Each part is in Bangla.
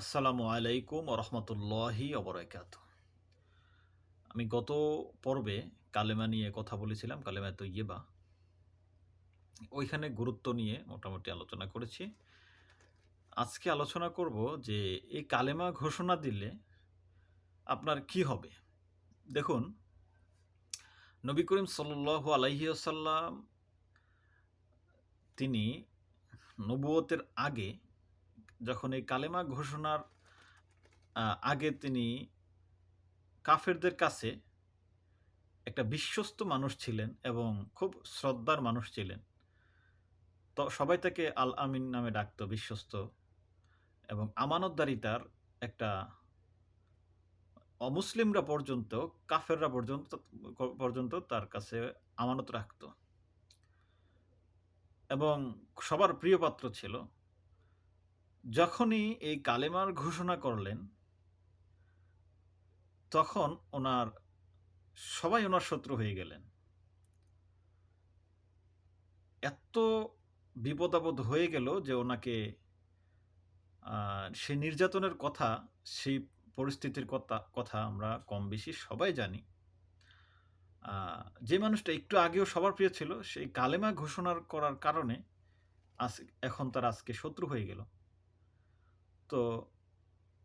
আসসালামু আলাইকুম রহমতুল্লাহি অবরাকাত আমি গত পর্বে কালেমা নিয়ে কথা বলেছিলাম, কালেমা তো ইয়েবা ওইখানে গুরুত্ব নিয়ে মোটামুটি আলোচনা করেছি। আজকে আলোচনা করব যে এই কালেমা ঘোষণা দিলে আপনার কি হবে? দেখুন, নবী করিম সাল্লাহ আলাইহি আসাল্লাম তিনি নবুয়তের আগে যখন এই কালেমা ঘোষণার আগে তিনি কাফেরদের কাছে একটা বিশ্বস্ত মানুষ ছিলেন এবং খুব শ্রদ্ধার মানুষ ছিলেন। তো সবাই তাকে আল আমিন নামে ডাকতো, বিশ্বস্ত। এবং আমানতদারিতার একটা অমুসলিমরা পর্যন্ত, কাফেররা পর্যন্ত পর্যন্ত তার কাছে আমানত রাখতো। এবং সবার প্রিয় পাত্র ছিল যখনই এই কালেমার ঘোষণা করলেন, তখন ওনার, সবাই ওনার শত্রু হয়ে গেলেন। এত বিপদ আপদ হয়ে গেল যে ওনাকে সেই নির্যাতনের কথা, সেই পরিস্থিতির কথা কথা আমরা কম বেশি সবাই জানি। যে মানুষটা একটু আগেও সবার প্রিয় ছিল, সেই কালেমা ঘোষণার করার কারণে আজ, এখন তার আজকে শত্রু হয়ে গেল। তো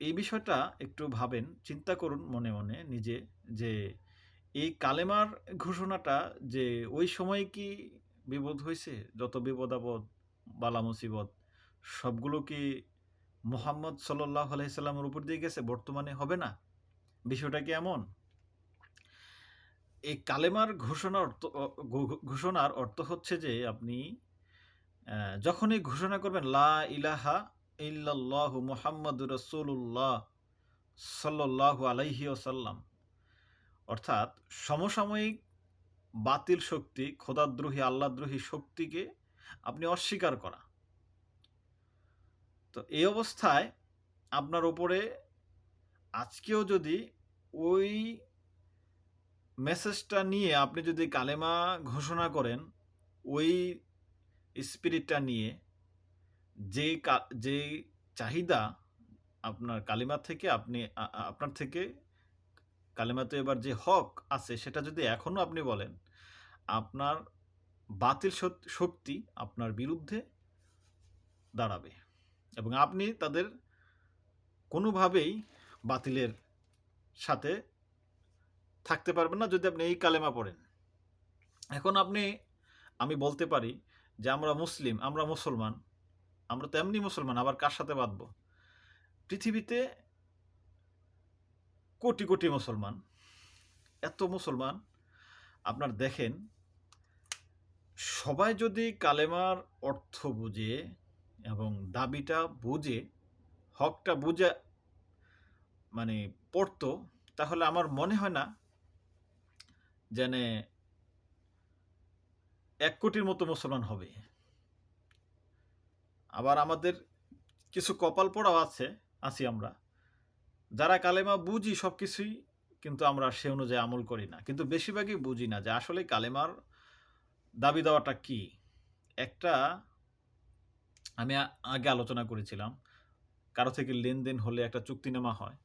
এই বিষয়টা একটু ভাবেন, চিন্তা করুন মনে মনে নিজে যে এই কালেমার ঘোষণাটা যে ওই সময় কি বিপদ হয়েছে? যত বিপদ আপদ, বালা মুসিবত, সবগুলো কি মোহাম্মদ সাল্লাহ আলাইসাল্লামের উপর দিয়ে গেছে? বর্তমানে হবে না? বিষয়টা কি এমন? এই কালেমার ঘোষণার অর্থ ঘোষণার অর্থ হচ্ছে যে আপনি যখনই ঘোষণা করবেন, লা ইলাহা ইল্লাল্লাহ মুহাম্মদ রসুল্লাহ সাল্লাহ আলাইহি ওসাল্লাম অর্থাৎ সমসাময়িক বাতিল শক্তি, খোদাদ্রোহী আল্লাদ্রোহী শক্তিকে আপনি অস্বীকার করা। তো এই অবস্থায় আপনার উপরে আজকেও যদি ওই মেসেজটা নিয়ে আপনি যদি কালেমা ঘোষণা করেন, ওই স্পিরিটটা নিয়ে যে যে চাহিদা আপনার কালিমা থেকে আপনি আপনার থেকে কালিমাতে এবার যে হক আছে সেটা যদি এখনও আপনি বলেন, আপনার বাতিল শক্তি আপনার বিরুদ্ধে দাঁড়াবে এবং আপনি তাদের কোনোভাবেই বাতিলের সাথে থাকতে পারবেন না যদি আপনি এই কালেমা পড়েন। এখন আপনি, আমি বলতে পারি যে আমরা মুসলিম, আমরা মুসলমান আমরা তো এমনি মুসলমান, আবার কার সাথে বাঁধব? পৃথিবীতে কোটি কোটি মুসলমান। এত মুসলমান, আপনার দেখেন, সবাই যদি কালেমার অর্থ বুঝে এবং দাবিটা বুঝে, হকটা বুঝে মানে পড়তো, তাহলে আমার মনে হয় না যেন এক কোটির মতো মুসলমান হবে। আবার আমাদের কিছু কপাল পড়াও আছে, আছি আমরা। যারা কালেমা বুঝি সব কিছুই কিন্তু আমরা সে অনুযায়ী আমল করি না। কিন্তু বেশিরভাগই বুঝি না যে আসলে কালেমার দাবি দেওয়াটা কি। একটা আমি আগে আলোচনা করেছিলাম, কারও থেকে লেনদেন হলে একটা চুক্তি চুক্তিনামা হয়।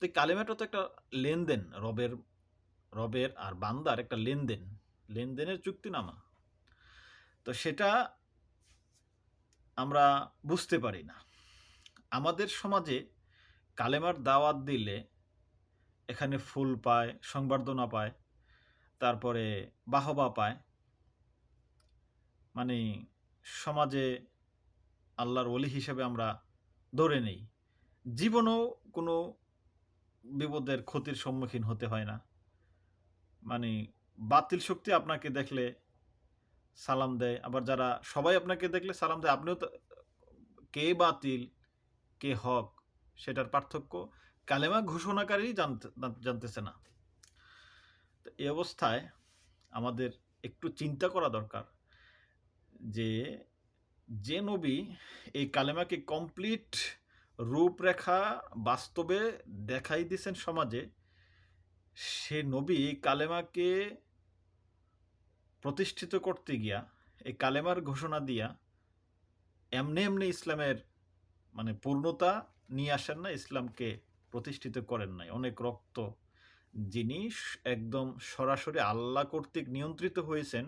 তো কালেমাটা তো একটা লেনদেন, রবের রবের আর বান্দার একটা লেনদেন, লেনদেনের চুক্তিনামা। তো সেটা আমরা বুঝতে পারি না। আমাদের সমাজে কালেমার দাওয়াত দিলে এখানে ফুল পায়, সংবর্ধনা পায়, তারপরে বাহবা পায়। মানে সমাজে আল্লাহর ওলি হিসেবে আমরা ধরে নেই। জীবনেও কোনো বিপদের ক্ষতির সম্মুখীন হতে হয় না। মানে বাতিল শক্তি আপনাকে দেখলে সালাম দেয়। আবার যারা সবাই আপনাকে দেখলে সালাম দেয়, আপনিও তো, কে বাতিল, কে হক, সেটার পার্থক্য কালেমা ঘোষণাকারী জানতে, জানতেছে না। তো এই অবস্থায় আমাদের একটু চিন্তা করা দরকার যে যে নবী এই কালেমাকে কমপ্লিট রূপরেখা বাস্তবে দেখাই দিয়েছেন সমাজে, সে নবী কালেমাকে প্রতিষ্ঠিত করতে গিয়া এই কালেমার ঘোষণা দিয়া এমনি এমনি ইসলামের মানে পূর্ণতা নিয়ে আসেন না, ইসলামকে প্রতিষ্ঠিত করেন নাই। অনেক রক্ত যিনি একদম সরাসরি আল্লাহ কর্তৃক নিয়ন্ত্রিত হয়েছেন,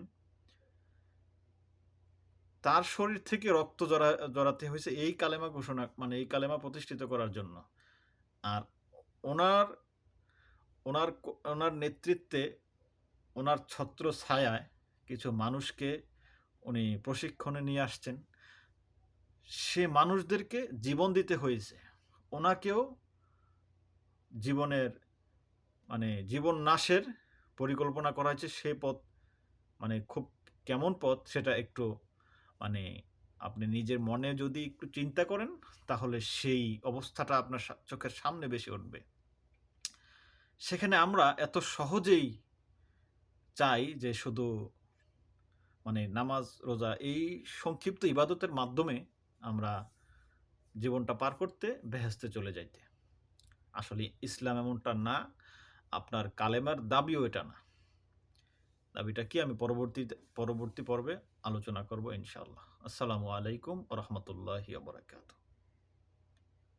তার শরীর থেকে রক্ত জড়া জড়াতে হয়েছে এই কালেমা ঘোষণা মানে এই কালেমা প্রতিষ্ঠিত করার জন্য। আর ওনার ওনার ওনার নেতৃত্বে, ওনার ছত্র ছায়ায় কিছু মানুষকে উনি প্রশিক্ষণে নিয়ে আসছেন। সে মানুষদেরকে জীবন দিতে হয়েছে। ওনাকেও জীবনের মানে জীবন নাশের পরিকল্পনা করা হয়েছে। সে পথ মানে খুব কেমন পথ সেটা একটু মানে আপনি নিজের মনে যদি একটু চিন্তা করেন, তাহলে সেই অবস্থাটা আপনার চোখের সামনে বেশি উঠবে। সেখানে আমরা এত সহজেই চাই যে শুধু মানে নামাজ, রোজা এই সংক্ষিপ্ত ইবাদতের মাধ্যমে আমরা জীবনটা পার করতে বেহেস্তে চলে যাইতে। আসলে ইসলাম এমনটা না, আপনার কালেমার দাবিও এটা না। দাবিটা কি আমি পরবর্তী পরবর্তী পর্বে আলোচনা করব ইনশাআল্লাহ। আসসালামু আলাইকুম রহমতুল্লাহ বরাকাতু